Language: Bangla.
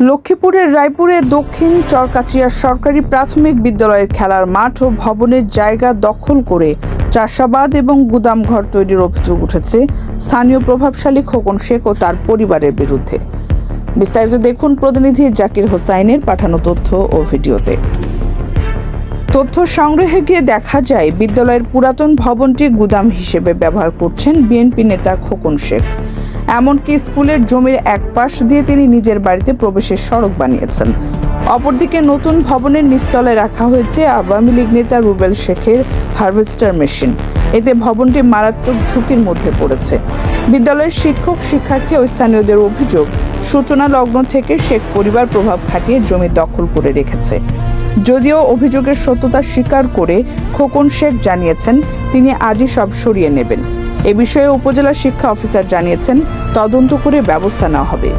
লক্ষ্মীপুরের রায়পুরে দক্ষিণ চরকাচিয়ার সরকারি প্রাথমিক বিদ্যালয়ের খেলার মাঠ ও ভবনের জায়গা দখল করে চাষাবাদ এবং গুদামঘর তৈরির অভিযোগ উঠেছে। স্থানীয় প্রভাবশালী খোকন শেখ ও তার পরিবারের বিরুদ্ধে। বিস্তারিত দেখুন প্রতিনিধি জাকির হোসাইনের পাঠানো তথ্য ও ভিডিওতে। তথ্য সংগ্রহে গিয়ে দেখা যায়, বিদ্যালয়ের পুরাতন ভবনটি গুদাম হিসেবে ব্যবহার করছেন বিএনপি নেতা খোকন শেখ। এমনকি স্কুলের জমির এক পাশ দিয়ে তিনি নিজের বাড়িতে প্রবেশের সড়ক বানিয়েছেন। অপরদিকে নতুন ভবনের নিচতলায় রাখা হয়েছে আওয়ামী লীগ নেতা রুবেল শেখের হারভেস্টার মেশিন। এতে ভবনটি মারাত্মক ঝুঁকির মধ্যে পড়েছে। বিদ্যালয়ের শিক্ষক, শিক্ষার্থী ও স্থানীয়দের অভিযোগ, সূচনা লগ্ন থেকে শেখ পরিবার প্রভাব খাটিয়ে জমি দখল করে রেখেছে। যদিও অভিযোগের সত্যতা স্বীকার করে খোকন শেখ জানিয়েছেন, তিনি আজই সব সরিয়ে নেবেন। এ বিষয়ে উপজেলা শিক্ষা অফিসার জানিয়েছেন তদন্ত করে ব্যবস্থা নেওয়া হবে।